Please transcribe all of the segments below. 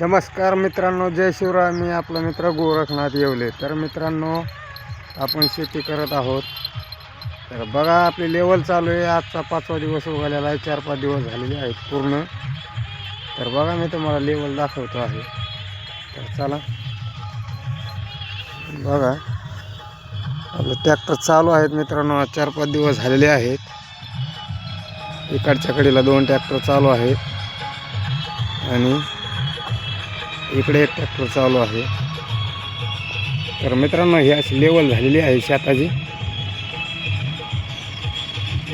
नमस्कार मित्रांनो जय शिवराय. मी आपला मित्र गोरखनाथ येवले. तर मित्रांनो आपण शेती करत आहोत. तर बघा आपली लेवल चालू आहे. आजचा पाचवा दिवस उगालेला आहे. चार पाच दिवस झालेले आहेत पूर्ण. तर बघा मी तुम्हाला लेवल दाखवतो आहे. तर चला. बघा. आपलं ट्रॅक्टर चालू आहेत मित्रांनो. चार पाच दिवस झालेले आहेत. इकडच्या कडेला दोन ट्रॅक्टर चालू आहेत. आणि इकडे एक ट्रॅक्टर चालू आहे. तर मित्रांनो ही अशी लेवल झालेली आहे शेताची.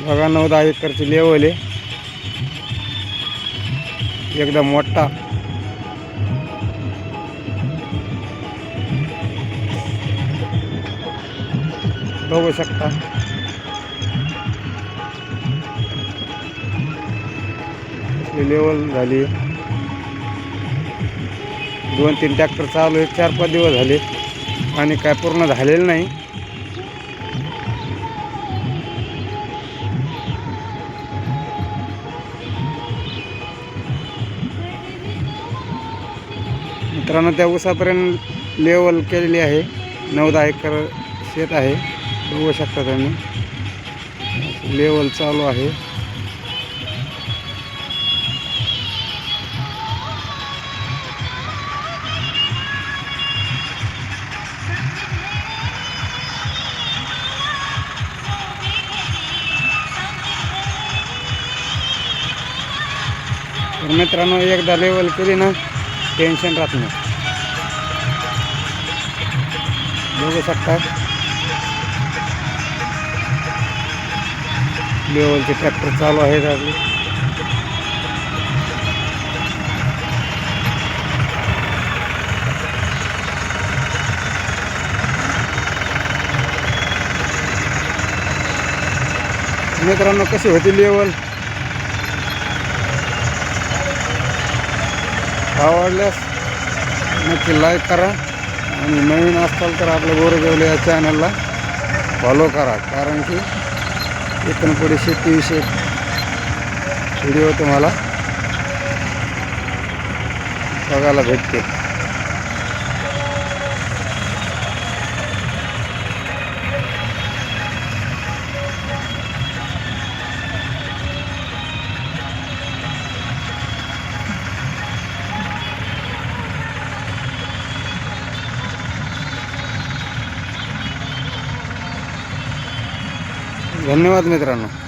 बघा नऊ दहा एकरची लेवल आहे. एकदम मोठा. बघू शकता. लेवल झाली दोन तीन ट्रॅक्टर चालू आहेत चार पाच दिवस झाले आणि काय पूर्ण झालेलं नाही. मित्रांनो त्या ऊसापर्यंत लेवल केलेली आहे. नऊ दहा एकर शेत आहे. बघू शकता तुम्ही. लेवल चालू आहे. तर मित्रांनो एकदा लेवल केली ना टेन्शन राहत नाही. बघू शकता. लेवलचे ट्रॅक्टर चालू आहेत आपले मित्रांनो कशी होती लेवल आवडल्यास नक्की लाईक करा आणि नवीन असाल तर आपल्या गोरजेवले या चॅनलला फॉलो करा. कारण की इथून पुढे शेतीविषयक व्हिडिओ तुम्हाला बघायला भेटते धन्यवाद मित्रांनो.